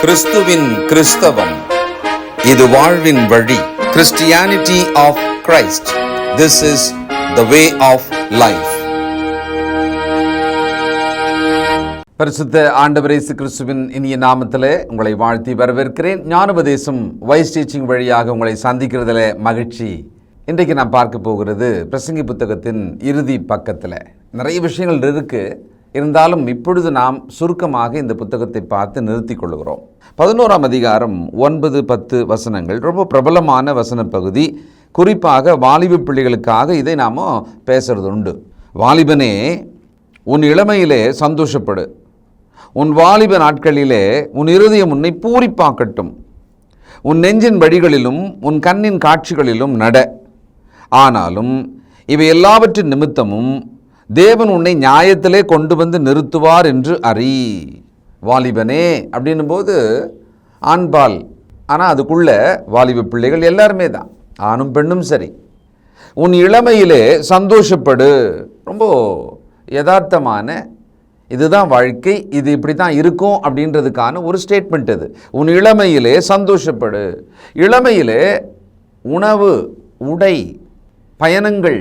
கிறிஸ்துவின் கிறிஸ்தவம். இது வாழ்வின் வழி. Christianity of Christ this is the way of life பரிசுத்த ஆண்டவர் கிறிஸ்துவின் இனிய நாமத்தில் உங்களை வாழ்த்தி வரவேற்கிறேன். ஞானோபதேசம் வைஸ் டீச்சிங் வழியாக உங்களை சந்திக்கிறதுல மகிழ்ச்சி. இன்றைக்கு நான் பார்க்க போகிறது பிரசங்கி புத்தகத்தின் இறுதி பக்கத்தில். நிறைய விஷயங்கள் இருக்கு. இருந்தாலும் இப்பொழுது நாம் சுருக்கமாக இந்த புத்தகத்தை பார்த்து நிறுத்திக் கொள்கிறோம். பதினோராம் அதிகாரம் ஒன்பது பத்து வசனங்கள். ரொம்ப பிரபலமான வசன பகுதி. குறிப்பாக வாலிப பிள்ளைகளுக்காக இதை நாம் பேசுறது உண்டு. வாலிபனே உன் இளமையிலே சந்தோஷப்படு. உன் வாலிப நாட்களிலே உன் இருதயம் உன்னை பூரிப்பாக்கட்டும். உன் நெஞ்சின் வழிகளிலும் உன் கண்ணின் காட்சிகளிலும் நட. ஆனாலும் இவை எல்லாவற்றின் நிமித்தமும் தேவன் உன்னை நியாயத்திலே கொண்டு வந்து நிறுத்துவார் என்று அறி. வாலிபனே அப்படின்னும் போது ஆண்பால் ஆனால் அதுக்குள்ள வாலிப பிள்ளைகள் எல்லாருமே தான். ஆணும் பெண்ணும் சரி. உன் இளமையிலே சந்தோஷப்படு. ரொம்ப யதார்த்தமான இதுதான் வாழ்க்கை இது இப்படி தான் இருக்கும் அப்படின்றதுக்கான ஒரு ஸ்டேட்மெண்ட் அது உன் இளமையிலே சந்தோஷப்படு. இளமையிலே உணவு உடை பயணங்கள்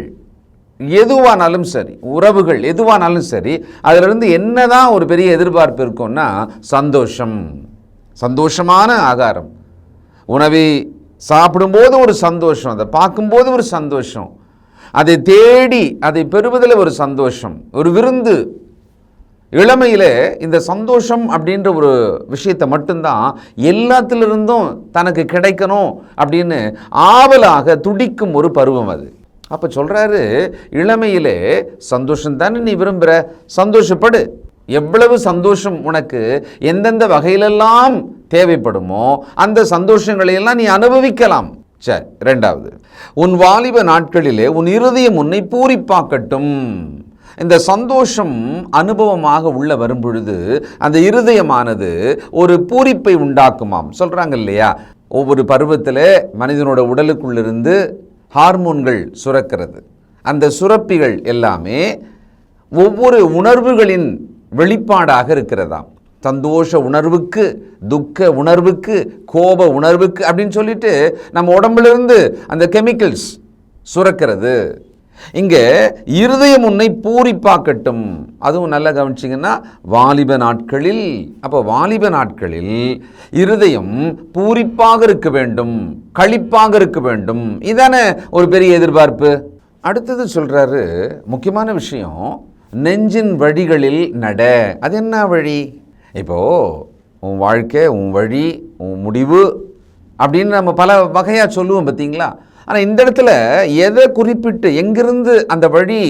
எதுவானாலும் சரி உறவுகள் எதுவானாலும் சரி அதிலிருந்து என்னதான் ஒரு பெரிய எதிர்பார்ப்பு இருக்கும்னா சந்தோஷம். சந்தோஷமான ஆகாரம். உணவை சாப்பிடும்போது ஒரு சந்தோஷம் அதை பார்க்கும்போது ஒரு சந்தோஷம். அதை தேடி அதை பெறுவதில் ஒரு சந்தோஷம். ஒரு விருந்து. இளமையில் இந்த சந்தோஷம் அப்படின்ற ஒரு விஷயத்தை மட்டும்தான் எல்லாத்திலிருந்தும் தனக்கு கிடைக்கணும் அப்படின்னு ஆவலாக துடிக்கும் ஒரு பருவம் அது. அப்போ சொல்கிறாரு இளமையிலே சந்தோஷம் தானே நீ விரும்புகிற சந்தோஷப்படு. எவ்வளவு சந்தோஷம் உனக்கு எந்தெந்த வகையிலெல்லாம் தேவைப்படுமோ அந்த சந்தோஷங்களையெல்லாம் நீ அனுபவிக்கலாம். சரி ரெண்டாவது உன் வாலிப நாட்களிலே உன் இருதயம் உன்னை பூரிப்பாக்கட்டும். இந்த சந்தோஷம் அனுபவமாக உள்ள வரும்பொழுது அந்த இருதயமானது ஒரு பூரிப்பை உண்டாக்குமாம். சொல்கிறாங்க இல்லையா? ஒவ்வொரு பருவத்தில் மனிதனோட உடலுக்குள்ளிருந்து ஹார்மோன்கள் சுரக்கிறது. அந்த சுரப்பிகள் எல்லாமே ஒவ்வொரு உணர்வுகளின் வெளிப்பாடாக இருக்கிறதாம். சந்தோஷ உணர்வுக்கு துக்க உணர்வுக்கு கோப உணர்வுக்கு அப்படின்னு சொல்லிட்டு நம்ம உடம்புலேருந்து அந்த கெமிக்கல்ஸ் சுரக்கிறது. இங்கே இருதயம் உன்னை பூரிப்பாக்கட்டும். அதுவும் நல்லா கவனிச்சிங்கன்னா வாலிப நாட்களில் அப்போ வாலிப நாட்களில் இருதயம் பூரிப்பாக இருக்க வேண்டும் களிப்பாக இருக்க வேண்டும். இதானே ஒரு பெரிய எதிர்பார்ப்பு. அடுத்தது சொல்கிறாரு முக்கியமான விஷயம் நெஞ்சின் வழிகளில் நட. அது என்ன வழி? இப்போது உன் வாழ்க்கை உன் வழி உன் முடிவு அப்படின்னு நம்ம பல வகையாக சொல்லுவோம் பார்த்தீங்களா ஆனால் இந்த இடத்துல எதை குறிப்பிட்டு எங்கிருந்து அந்த வழி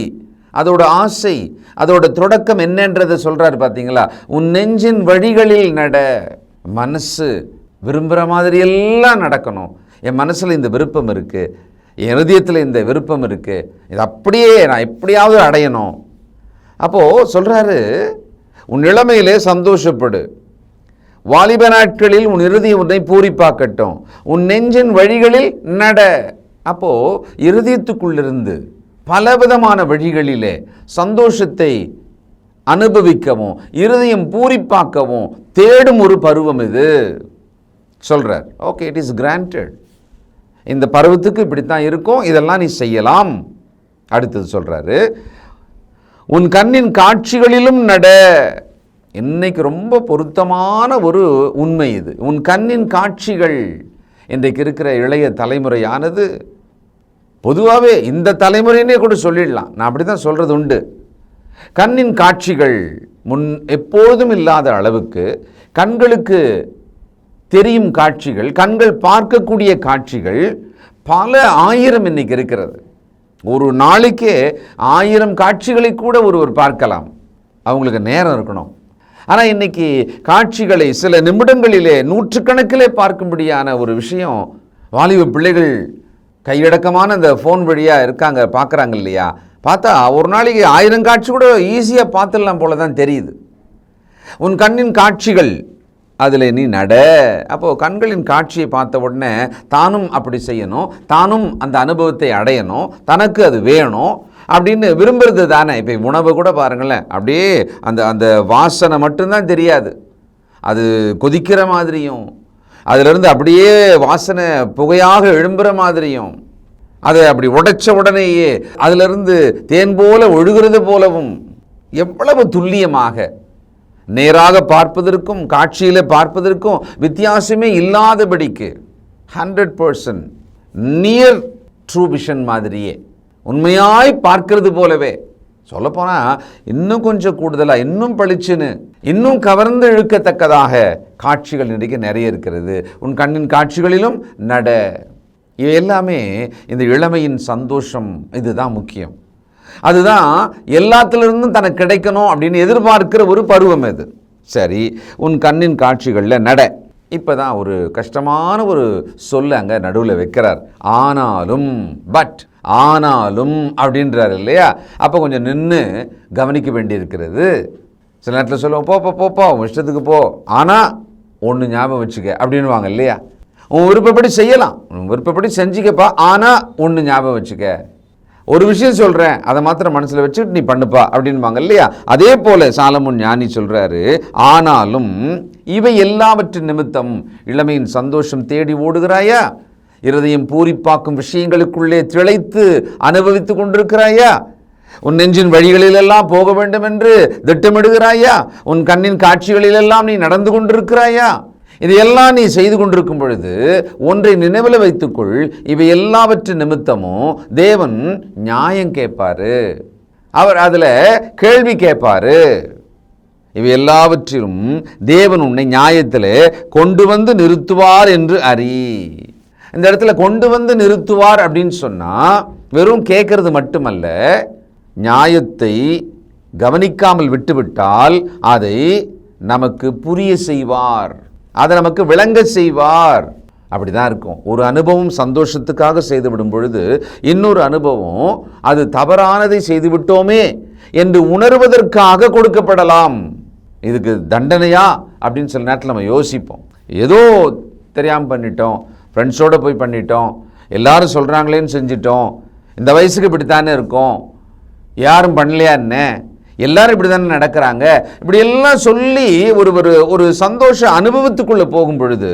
அதோட ஆசை அதோட தொடக்கம் என்னன்றதை சொல்கிறாரு பார்த்தீங்களா உன் நெஞ்சின் வழிகளில் நட மனசு விரும்புகிற மாதிரி எல்லாம் நடக்கணும். என் மனசில் இந்த விருப்பம் இருக்குது என் இருதயத்தில் இந்த விருப்பம் இருக்குது இது அப்படியே நான் எப்படியாவது அடையணும். அப்போது சொல்கிறாரு உன் இளமையிலே சந்தோஷப்படு. வாலிப நாட்களில் உன் இறுதி உன்னை பூரிப்பாக்கட்டும். உன் நெஞ்சின் வழிகளில் நட. அப்போது இருதயத்துக்குள்ளிருந்து பலவிதமான வழிகளிலே சந்தோஷத்தை அனுபவிக்கவும் இருதயம் பூரிப்பாக்கவும் தேடும் ஒரு பருவம் இது. சொல்கிறார் ஓகே இட் இஸ் கிராண்டட் இந்த பருவத்துக்கு இப்படித்தான் இருக்கும் இதெல்லாம் நீ செய்யலாம். அடுத்தது சொல்கிறாரு உன் கண்ணின் காட்சிகளிலும் நட. இன்னைக்கு ரொம்ப பொருத்தமான ஒரு உண்மை இது. உன் கண்ணின் காட்சிகள் இன்றைக்கு இருக்கிற இளைய தலைமுறையானது பொதுவாகவே இந்த தலைமுறையினே கூட சொல்லிடலாம். நான் அப்படி தான் சொல்கிறது உண்டு. கண்ணின் காட்சிகள் முன் எப்பொழுதும் இல்லாத அளவுக்கு கண்களுக்கு தெரியும் காட்சிகள் கண்கள் பார்க்கக்கூடிய காட்சிகள் பல ஆயிரம் இன்னைக்கு இருக்கிறது. ஒரு நாளைக்கே ஆயிரம் காட்சிகளை கூட ஒருவர் பார்க்கலாம். அவங்களுக்கு நேரம் இருக்கணும். ஆனால் இன்னைக்கு காட்சிகளை சில நிமிடங்களிலே நூற்றுக்கணக்கிலே பார்க்கும்படியான ஒரு விஷயம் வாலிப பிள்ளைகள் கையடக்கமான இந்த ஃபோன் வழியாக இருக்காங்க பார்க்குறாங்க இல்லையா? பார்த்தா ஒரு நாளைக்கு ஆயிரம் காட்சி கூட ஈஸியாக பார்த்துடலாம் போல தான் தெரியுது. உன் கண்ணின் காட்சிகள் அதில் நீ நட. அப்போது கண்களின் காட்சியை பார்த்த உடனே தானும் அப்படி செய்யணும் தானும் அந்த அனுபவத்தை அடையணும் தனக்கு அது வேணும் அப்படின்னு விரும்புறது தானே. இப்போ உணவு கூட பாருங்களேன் அப்படியே அந்த அந்த வாசனை மட்டும்தான் தெரியாது. அது கொதிக்கிற மாதிரியும். அதிலிருந்து அப்படியே வாசனை புகையாக எழும்புற மாதிரியும் அதை அப்படி உடைச்ச உடனேயே அதிலிருந்து தேன் போல ஒழுகிறது போலவும் எவ்வளவு துல்லியமாக. நேராக பார்ப்பதற்கும் காட்சியில் பார்ப்பதற்கும் வித்தியாசமே இல்லாதபடிக்கு hundred percent near true vision மாதிரியே. உண்மையாய் பார்க்கிறது போலவே. சொல்லப்போனால் இன்னும் கொஞ்சம் கூடுதலாக இன்னும் பளிச்சுன்னு இன்னும் கவர்ந்து இழுக்கத்தக்கதாக காட்சிகள் இன்றைக்கு நிறைய இருக்கிறது. உன் கண்ணின் காட்சிகளிலும் நட. இவை எல்லாமே இந்த இளமையின் சந்தோஷம். இதுதான் முக்கியம். அதுதான் எல்லாத்திலிருந்தும் தனக்கு கிடைக்கணும் அப்படின்னு எதிர்பார்க்கிற ஒரு பருவம் இது சரி உன் கண்ணின் காட்சிகளில் நட. இப்போ தான் ஒரு கஷ்டமான ஒரு சொல்ல அங்கே நடுவில் வைக்கிறார். ஆனாலும் பட் ஆனாலும் அப்படின்றார் இல்லையா? அப்போ கொஞ்சம் நின்று கவனிக்க வேண்டியிருக்கிறது. சில நேரத்தில் சொல்லுவோம் போ போ போப்பா உன் இஷ்டத்துக்கு போ. ஆனால் ஒன்று ஞாபகம் வச்சுக்க அப்படின்னுவாங்க இல்லையா? உன் விருப்பப்படி செய்யலாம். உன் விருப்பப்படி செஞ்சுக்கப்பா. ஆனால் ஒன்று ஞாபகம் வச்சுக்க. ஒரு விஷயம் சொல்கிறேன் அதை மாத்திரம் மனசில் வச்சுட்டு நீ பண்ணுப்பா அப்படின்பாங்க இல்லையா? அதே போல் சாலமுன் ஞானி சொல்கிறாரு ஆனாலும் இவை எல்லாவற்றின் நிமித்தம் இளமையின் சந்தோஷம் தேடி ஓடுகிறாயா? இருதயம் பூரிப்பாக்கும் விஷயங்களுக்குள்ளே திளைத்து அனுபவித்து கொண்டிருக்கிறாயா? உன் நெஞ்சின் வழிகளிலெல்லாம் போக வேண்டும் என்று திட்டமிடுகிறாயா? உன் கண்ணின் காட்சிகளிலெல்லாம் நீ நடந்து கொண்டிருக்கிறாயா? இதையெல்லாம் நீ செய்து கொண்டிருக்கும் பொழுது ஒன்றை நினைவில் வைத்துக்கொள் இவை எல்லாவற்றின் நிமித்தமும் தேவன் நியாயம் கேட்பாரு. அவர் அதில் கேள்வி கேட்பார். இவை எல்லாவற்றிலும் தேவன் உன்னை நியாயத்தில் கொண்டு வந்து நிறுத்துவார் என்று அறி. இந்த இடத்துல கொண்டு வந்து நிறுத்துவார் அப்படின்னு சொன்னால் வெறும் கேட்கறது மட்டுமல்ல நியாயத்தை கவனிக்காமல் விட்டுவிட்டால் அதை நமக்கு புரிய செய்வார். அதை நமக்கு விளங்க செய்வார். அப்படி தான் இருக்கும். ஒரு அனுபவம் சந்தோஷத்துக்காக செய்துவிடும் பொழுது இன்னொரு அனுபவம் அது தவறானதை செய்துவிட்டோமே என்று உணர்வதற்காக கொடுக்கப்படலாம். இதுக்கு தண்டனையா? அப்படின்னு சில நேரத்தில் நம்ம யோசிப்போம். ஏதோ தெரியாமல் பண்ணிட்டோம் ஃப்ரெண்ட்ஸோடு போய் பண்ணிட்டோம் எல்லாரும் சொல்கிறாங்களேன்னு செஞ்சிட்டோம் இந்த வயசுக்கு இப்படித்தானே இருக்கும் யாரும் பண்ணலையா என்ன? எல்லாரும் இப்படி தானே நடக்கிறாங்க. இப்படி எல்லாம் சொல்லி ஒரு ஒரு ஒரு சந்தோஷ அனுபவத்துக்குள்ளே போகும் பொழுது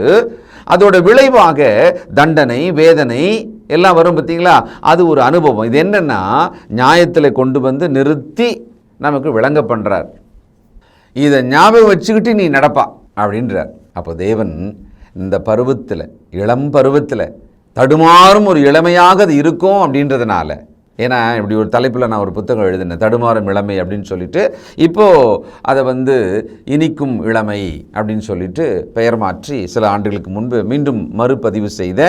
அதோட விளைவாக தண்டனை வேதனை எல்லாம் வரும் பார்த்தீங்களா? அது ஒரு அனுபவம். இது என்னென்னா நியாயத்தில் கொண்டு வந்து நிறுத்தி நமக்கு விளங்க பண்ணுறார் இதை ஞாபகம் வச்சுக்கிட்டு நீ நடப்பா அப்படின்றார். அப்போ தேவன் இந்த பருவத்தில் இளம் பருவத்தில் தடுமாறும் ஒரு இளமையாக அது இருக்கும் அப்படின்றதுனால ஏன்னா இப்படி ஒரு தலைப்பில் நான் ஒரு புத்தகம் எழுதினேன் தடுமாறும் இளமை அப்படின்னு சொல்லிட்டு. இப்போது அதை வந்து இனிக்கும் இளமை அப்படின்னு சொல்லிட்டு பெயர் மாற்றி சில ஆண்டுகளுக்கு முன்பு மீண்டும் மறுபதிவு செய்த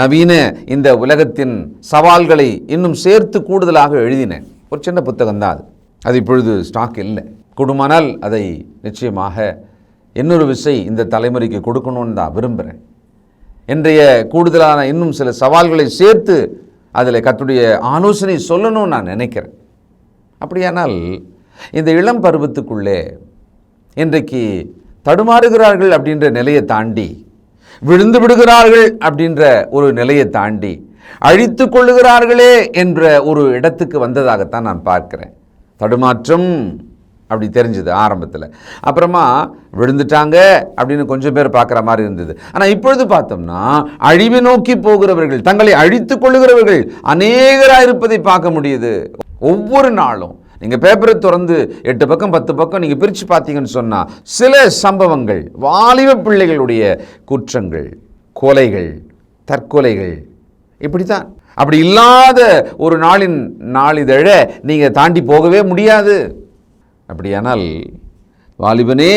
நவீன இந்த உலகத்தின் சவால்களை இன்னும் சேர்த்து கூடுதலாக எழுதினேன். ஒரு சின்ன புத்தகம் தான் அது. அது இப்பொழுது ஸ்டாக் இல்லை. கூடுமானால் அதை நிச்சயமாக இன்னொரு விசை இந்த தலைமுறைக்கு கொடுக்கணும்னு தான் விரும்புகிறேன் இன்றைய கூடுதலான இன்னும் சில சவால்களை சேர்த்து அதில் கத்துடைய ஆலோசனை சொல்லணும்னு நான் நினைக்கிறேன். அப்படியானால் இந்த இளம் பருவத்துக்குள்ளே இன்றைக்கு தடுமாறுகிறார்கள் அப்படின்ற நிலையை தாண்டி விழுந்து விடுகிறார்கள் அப்படின்ற ஒரு நிலையை தாண்டி அழித்து கொள்ளுகிறார்களே என்ற ஒரு இடத்துக்கு வந்ததாகத்தான் நான் பார்க்கிறேன். தடுமாற்றம் அப்படி தெரிஞ்சுது ஆரம்பத்தில். அப்புறமா விழுந்துட்டாங்க அப்படின்னு கொஞ்சம் பேர் பார்க்குற மாதிரி இருந்தது. ஆனால் இப்பொழுது பார்த்தோம்னா அழிவை நோக்கி போகிறவர்கள் தங்களை அழித்து கொள்ளுகிறவர்கள் அநேகராக இருப்பதை பார்க்க முடியுது. ஒவ்வொரு நாளும் நீங்கள் பேப்பரை திறந்து எட்டு பக்கம் பத்து பக்கம் நீங்கள் பிரித்து பார்த்தீங்கன்னு சொன்னால் சில சம்பவங்கள் வாலிப பிள்ளைகளுடைய குற்றங்கள் கொலைகள் தற்கொலைகள் இப்படி தான் அப்படி இல்லாத ஒரு நாளின் நாளிதழை நீங்கள் தாண்டி போகவே முடியாது. அப்படியானால் வாலிபனே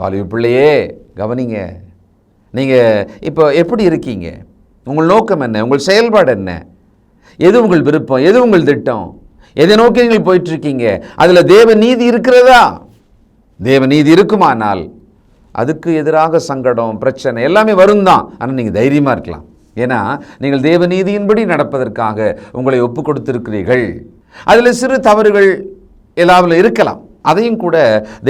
வாலிப பிள்ளையே கவனிங்க. நீங்கள் இப்போ எப்படி இருக்கீங்க? உங்கள் நோக்கம் என்ன? உங்கள் செயல்பாடு என்ன? எது உங்கள் விருப்பம்? எது உங்கள் திட்டம்? எதை நோக்கி நீங்கள் போயிட்டுருக்கீங்க? அதில் தேவ நீதி இருக்கிறதா? தேவ நீதி இருக்குமானால் அதுக்கு எதிராக சங்கடம் பிரச்சனை எல்லாமே வரும் தான் ஆனால் நீங்கள் தைரியமாக இருக்கலாம். ஏன்னா நீங்கள் தேவ நீதியின்படி நடப்பதற்காக உங்களை ஒப்பு கொடுத்துருக்கிறீர்கள். அதில் சிறு தவறுகள் எல்லாவில் இருக்கலாம். அதையும் கூட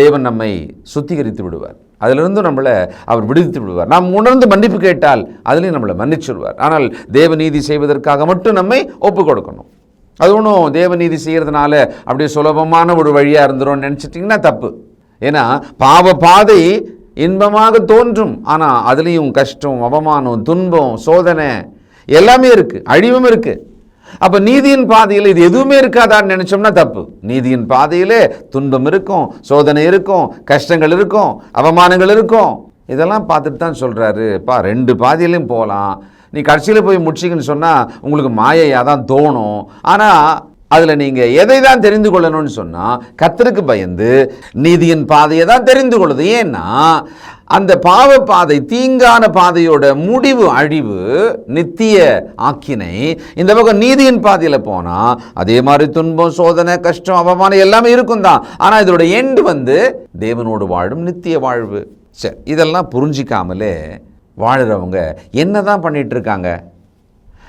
தேவன் நம்மை சுத்திகரித்து விடுவார். அதிலிருந்து நம்மளை அவர் விடுவித்து விடுவார். நாம் உணர்ந்து மன்னிப்பு கேட்டால் அதுலேயும் நம்மளை மன்னிச்சுடுவார். ஆனால் தேவநீதி செய்வதற்காக மட்டும் நம்மை ஒப்பு கொடுக்கணும். அது ஒன்றும் தேவநீதி செய்கிறதுனால அப்படியே சுலபமான ஒரு வழியாக இருந்துரும்னு நினச்சிட்டிங்கன்னா தப்பு. ஏன்னா பாவ பாதை இன்பமாக தோன்றும். ஆனால் அதுலேயும் கஷ்டம் அவமானம் துன்பம் சோதனை எல்லாமே இருக்குது அழிவும் இருக்குது அப்போ நீதியின் பாதையில் இது எதுவுமே இருக்காதான்னு நினச்சோம்னா தப்பு. நீதியின் பாதையிலே துன்பம் இருக்கும் சோதனை இருக்கும் கஷ்டங்கள் இருக்கும் அவமானங்கள் இருக்கும். இதெல்லாம் பார்த்துட்டு தான் சொல்கிறாரு பா ரெண்டு பாதையிலையும் போகலாம் நீ கடைசியில் போய் முடிச்சிங்கன்னு சொன்னால் உங்களுக்கு மாயையாக தான் தோணும். ஆனால் அதில் நீங்கள் எதை தான் தெரிந்து கொள்ளணும்னு சொன்னால் கத்தருக்கு பயந்து நீதியின் பாதையை தான் தெரிந்து கொள்ளுது. ஏன்னா அந்த பாவ பாதை தீங்கான பாதையோட முடிவு அழிவு நித்திய ஆக்கினை இந்த பக்கம் நீதியின் பாதையில் போனால் அதே மாதிரி துன்பம் சோதனை கஷ்டம் அவமானம் எல்லாமே இருக்கும் தான். ஆனால் இதோட எண்டு வந்து தேவனோடு வாழும் நித்திய வாழ்வு. சரி இதெல்லாம் புரிஞ்சிக்காமலே வாழ்கிறவங்க என்ன தான் பண்ணிகிட்ருக்காங்க இருக்காங்க?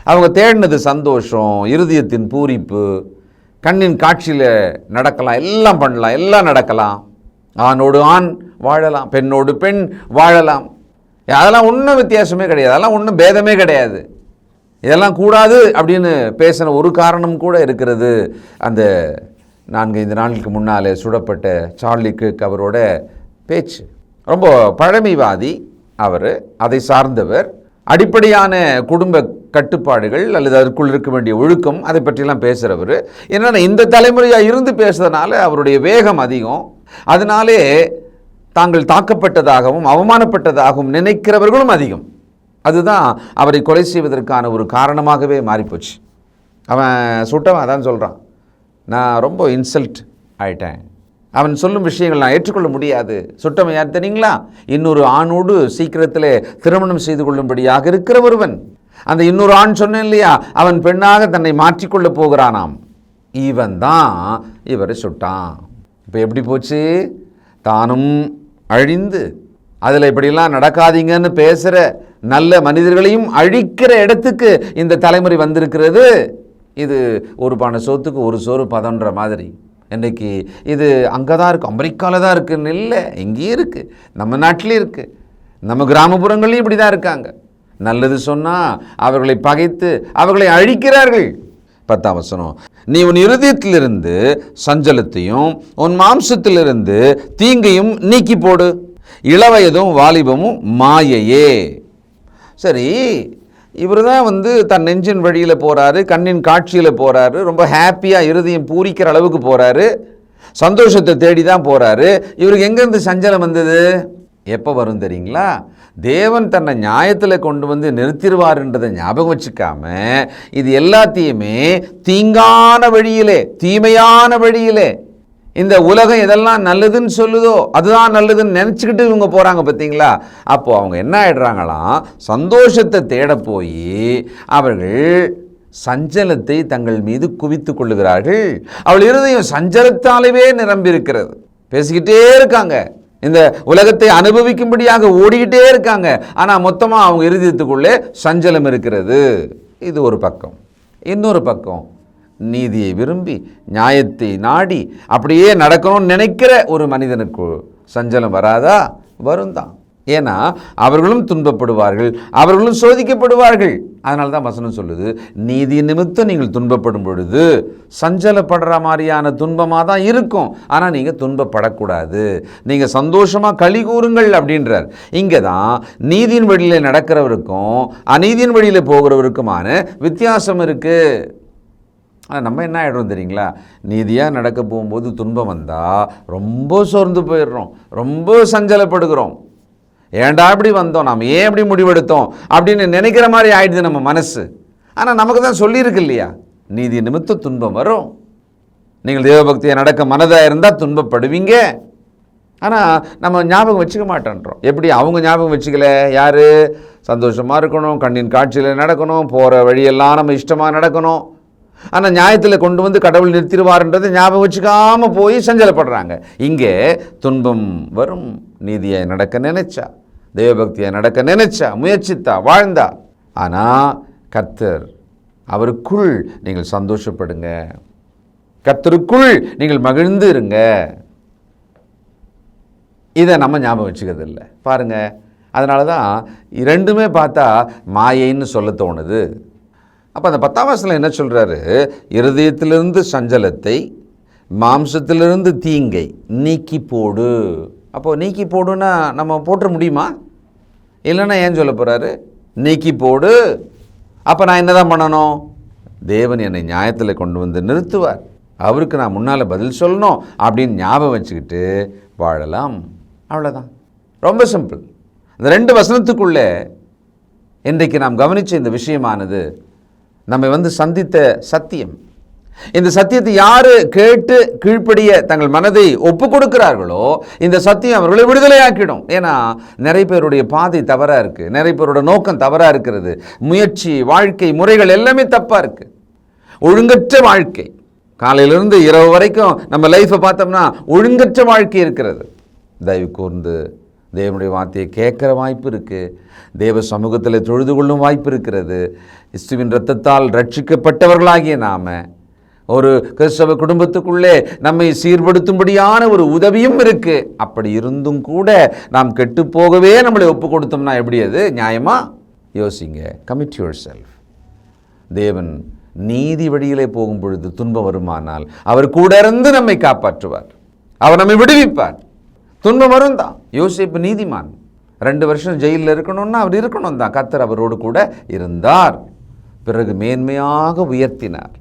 அவங்க தேடினது சந்தோஷம் இருதயத்தின் பூரிப்பு கண்ணின் காட்சியில் நடக்கலாம் எல்லாம் பண்ணலாம் எல்லாம் நடக்கலாம். ஆணோடு ஆண் வாழலாம் பெண்ணோடு பெண் வாழலாம். அதெல்லாம் ஒன்றும் வித்தியாசமே கிடையாது அதெல்லாம் ஒன்றும் பேதமே கிடையாது. இதெல்லாம் கூடாது அப்படின்னு பேசின ஒரு காரணம் கூட இருக்கிறது. அந்த நான்கு ஐந்து நாளுக்கு முன்னாலே சுடப்பட்ட சார்லி கிர்க் அவரோட பேச்சு. ரொம்ப பழமைவாதி அவர் அதை சார்ந்தவர். அடிப்படையான குடும்ப கட்டுப்பாடுகள் அல்லது அதற்குள் இருக்க வேண்டிய ஒழுக்கம் அதை பற்றிலாம் பேசுகிறவர் என்னென்னா இந்த தலைமுறையாக இருந்து பேசுறதுனால அவருடைய வேகம் அதிகம். அதனாலே தாங்கள் தாக்கப்பட்டதாகவும் அவமானப்பட்டதாகவும் நினைக்கிறவர்களும் அதிகம். அதுதான் அவரை கொலை செய்வதற்கான ஒரு காரணமாகவே மாறிப்போச்சு. அவன் சுட்டவன் அதான் சொல்கிறான் நான் ரொம்ப இன்சல்ட் ஆயிட்டேன். அவன் சொல்லும் விஷயங்கள் நான் ஏற்றுக்கொள்ள முடியாது. சுட்டமை யார் தெரியுங்களா? இன்னொரு ஆணோடு சீக்கிரத்தில் திருமணம் செய்து கொள்ளும்படியாக இருக்கிற ஒருவன். அந்த இன்னொரு ஆண் சொன்னேன் இல்லையா? அவன் பெண்ணாக தன்னை மாற்றிக்கொள்ளப் போகிறானாம். இவன் தான் இவரை சுட்டான். இப்போ எப்படி போச்சு? தானும் அழிந்து. அதில் இப்படிலாம் நடக்காதீங்கன்னு பேசுகிற நல்ல மனிதர்களையும் அழிக்கிற இடத்துக்கு இந்த தலைமுறை வந்திருக்கிறது. இது ஒரு பானை சோத்துக்கு ஒரு சோறு பதன்ற மாதிரி. இன்றைக்கி இது அங்கே தான் இருக்குது அமெரிக்காவில் தான் இருக்குன்னு இல்லை இங்கேயும் இருக்குது நம்ம நாட்டிலையும் இருக்குது நம்ம கிராமப்புறங்கள்லையும் இப்படி தான் இருக்காங்க. நல்லது சொன்னால் அவர்களை பகைத்து அவர்களை அழிக்கிறார்கள். பத்தாம் வசனம் நீ உன் இருதயத்திலிருந்து சஞ்சலத்தையும் உன் மாம்சத்திலிருந்து தீங்கையும் நீக்கி போடு. இளவயதும் வாலிபமும் மாயையே. சரி இவர் தான் வந்து தன் நெஞ்சின் வழியில் போகிறாரு கண்ணின் காட்சியில் போகிறாரு ரொம்ப ஹாப்பியாக இருதயம் பூரிக்கிற அளவுக்கு போகிறாரு சந்தோஷத்தை தேடி தான் போகிறாரு இவருக்கு எங்கேருந்து சஞ்சலம் வந்தது? எப்போ வரும் தெரியுங்களா? தேவன் தன்னை நியாயத்தில் கொண்டு வந்து நிறுத்திடுவார்ன்றதை ஞாபகம் வச்சுக்காம இது எல்லாத்தையுமே தீங்கான வழியிலே தீமையான வழியிலே இந்த உலகம் எதெல்லாம் நல்லதுன்னு சொல்லுதோ அதுதான் நல்லதுன்னு நினச்சிக்கிட்டு இவங்க போகிறாங்க பார்த்தீங்களா? அப்போது அவங்க என்ன ஆகிடுறாங்களாம் சந்தோஷத்தை தேட போய் அவர்கள் சஞ்சலத்தை தங்கள் மீது குவித்து கொள்ளுகிறார்கள். அவள் இருதயம் சஞ்சலத்தாலவே நிரம்பியிருக்கிறது. பேசிக்கிட்டே இருக்காங்க. இந்த உலகத்தை அனுபவிக்கும்படியாக ஓடிக்கிட்டே இருக்காங்க. ஆனால் மொத்தமாக அவங்க இருதயத்துக்குள்ளே சஞ்சலம் இருக்கிறது. இது ஒரு பக்கம். இன்னொரு பக்கம். நீதியை விரும்பி நியாயத்தை நாடி அப்படியே நடக்கணும்னு நினைக்கிற ஒரு மனிதனுக்கு சஞ்சலம் வராதா? வரும் தான் ஏன்னா அவர்களும் துன்பப்படுவார்கள் அவர்களும் சோதிக்கப்படுவார்கள். அதனால தான் வசனம் சொல்லுது நீதி நிமித்தம் நீங்கள் துன்பப்படும் பொழுது சஞ்சலப்படுற மாதிரியான துன்பமாக தான் இருக்கும். ஆனால் நீங்கள் துன்பப்படக்கூடாது. நீங்கள் சந்தோஷமாக களி கூறுங்கள் அப்படின்றார். இங்கே தான் நீதியின் வழியில் நடக்கிறவருக்கும் அநீதியின் வழியில் போகிறவருக்குமான வித்தியாசம் இருக்குது ஆனால் நம்ம என்ன ஆகிடும் தெரியுங்களா? நீதியாக நடக்க போகும்போது துன்பம் வந்தால் ரொம்ப சோர்ந்து போயிடுறோம். ரொம்ப சஞ்சலப்படுகிறோம். ஏன்டா இப்படி வந்தோம்? நாம் ஏன் இப்படி முடிவெடுத்தோம்? அப்படின்னு நினைக்கிற மாதிரி ஆயிடுது நம்ம மனசு. ஆனால் நமக்கு தான் சொல்லியிருக்கு இல்லையா? நீதி நிமித்த துன்பம் வரும். நீங்கள் தேவபக்தியை நடக்க மனதாக இருந்தால் துன்பப்படுவீங்க. ஆனால் நம்ம ஞாபகம் வச்சுக்க மாட்டேன்றோம். எப்படி? அவங்க ஞாபகம் வச்சுக்கல. யார்? சந்தோஷமாக இருக்கணும். கண்ணின் காட்சியில் நடக்கணும். போகிற வழியெல்லாம் நம்ம இஷ்டமாக நடக்கணும். ஆனால் நியாயத்தில் கொண்டு வந்து கடவுள் நிறுத்திடுவார்ன்றதை ஞாபகம் வச்சுக்காம போய் சஞ்சலப்படுறாங்க. இங்கே துன்பம் வரும். நீதியை நடக்க நினைச்சா தெய்வபக்தியை நடக்க நினைச்சா முயற்சித்தா வாழ்ந்தா. ஆனால் கர்த்தர் அவருக்குள் நீங்கள் சந்தோஷப்படுங்க. கர்த்தருக்குள் நீங்கள் மகிழ்ந்து இருங்க. இதை நம்ம ஞாபகம் வச்சுக்கிறது இல்லை பாருங்கள் அதனால தான் இரண்டுமே பார்த்தா மாயைன்னு சொல்ல தோணுது. அப்போ அந்த பத்தாம் வசனம் என்ன சொல்கிறாரு இருதயத்திலிருந்து சஞ்சலத்தை மாம்சத்திலிருந்து தீங்கை நீக்கி போடு. அப்போது நீக்கி போடுன்னா நம்ம போட்டுற முடியுமா? இல்லைன்னா ஏன் சொல்ல போகிறாரு நீக்கி போடு. அப்போ நான் என்னதான் பண்ணணும்? தேவன் என்னை நியாயத்தில் கொண்டு வந்து நிறுத்துவார். அவருக்கு நான் முன்னால் பதில் சொல்லணும் அப்படின்னு ஞாபகம் வச்சுக்கிட்டு வாழலாம். அவ்வளோதான் ரொம்ப சிம்பிள். இந்த ரெண்டு வசனத்துக்குள்ளே இன்றைக்கு நாம் கவனித்த இந்த விஷயமானது நம்மை வந்து சந்தித்த சத்தியம். இந்த சத்தியத்தை யாரு கேட்டு கீழ்ப்படிய தங்கள் மனதை ஒப்பு கொடுக்கிறார்களோ இந்த சத்தியம் அவர்களை விடுதலையாக்கிடும். ஏன்னா நிறைய பேருடைய பாதை தவறாக இருக்குது நிறைய பேரோட நோக்கம் தவறாக இருக்கிறது. முயற்சி வாழ்க்கை முறைகள் எல்லாமே தப்பாக இருக்குது ஒழுங்கற்ற வாழ்க்கை. காலையிலிருந்து இரவு வரைக்கும் நம்ம லைஃப்பை பார்த்தோம்னா ஒழுங்கற்ற வாழ்க்கை இருக்கிறது. தயவு கூர்ந்து தேவனுடைய வார்த்தையை கேட்குற வாய்ப்பு இருக்குது தேவ சமூகத்தில் தொழுது கொள்ளும் வாய்ப்பு இருக்கிறது. இஸ்துவின் ரத்தத்தால் ரட்சிக்கப்பட்டவர்களாகிய நாம் ஒரு கிறிஸ்தவ குடும்பத்துக்குள்ளே நம்மை சீர்படுத்தும்படியான ஒரு உதவியும் இருக்குது அப்படி இருந்தும் கூட நாம் கெட்டு போகவே நம்மளை ஒப்பு கொடுத்தோம்னா எப்படி அது? நியாயமா? யோசிங்க. கமிட் யுவர் செல்ஃப் தேவன் நீதி வழியிலே போகும் பொழுது துன்பம் வருமானால் அவர் கூட இருந்து நம்மை காப்பாற்றுவார். அவர் நம்மை விடுவிப்பார். துன்பம் வரும் தான் யோசிப்பு நீதிமான். ரெண்டு வருஷம் ஜெயிலில் இருக்கணும்னா அவர் இருக்கணும் தான் கத்தர் அவரோடு கூட இருந்தார். பிறகு மேன்மையாக உயர்த்தினார்.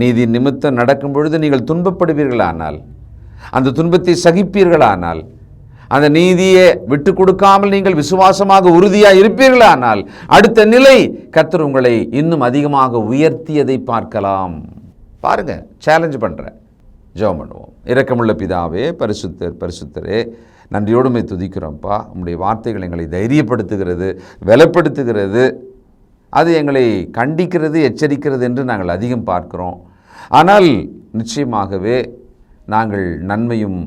நீதி நிமித்தம் நடக்கும் பொழுது நீங்கள் துன்பப்படுவீர்களானால் அந்த துன்பத்தை சகிப்பீர்களானால் அந்த நீதியை விட்டு கொடுக்காமல் நீங்கள் விசுவாசமாக உறுதியாக இருப்பீர்களானால் அடுத்த நிலை கத்தர் உங்களை இன்னும் அதிகமாக உயர்த்தியதை பார்க்கலாம். பாருங்க சேலஞ்ச் பண்ணுறேன் ஜெபம் பண்ணுவோம். இரக்கமுள்ள பிதாவே பரிசுத்தர் பரிசுத்தரே நன்றியோடுமை துதிக்கிறோம்ப்பா. உங்களுடைய வார்த்தைகள் எங்களை தைரியப்படுத்துகிறது வெலப்படுத்துகிறது. அது எங்களை கண்டிக்கிறது எச்சரிக்கிறது என்று நாங்கள் அதிகம் பார்க்கிறோம். ஆனால் நிச்சயமாகவே நாங்கள் நன்மையும்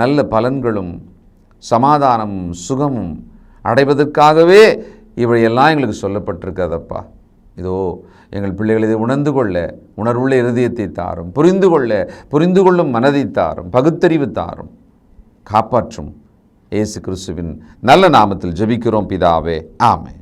நல்ல பலன்களும் சமாதானமும் சுகமும் அடைவதற்காகவே இவையெல்லாம் எங்களுக்கு சொல்லப்பட்டிருக்கிறதப்பா. இதோ எங்கள் பிள்ளைகள் இதை உணர்ந்து கொள்ள உணர்வுள்ள இருதயத்தை தாரும் புரிந்து கொள்ள புரிந்து கொள்ளும் மனதை தாரும் பகுத்தறிவு தாரும். காப்பாற்றும் இயேசு கிறிஸ்துவின் நல்ல நாமத்தில் ஜெபிக்கிறோம் பிதாவே. ஆமே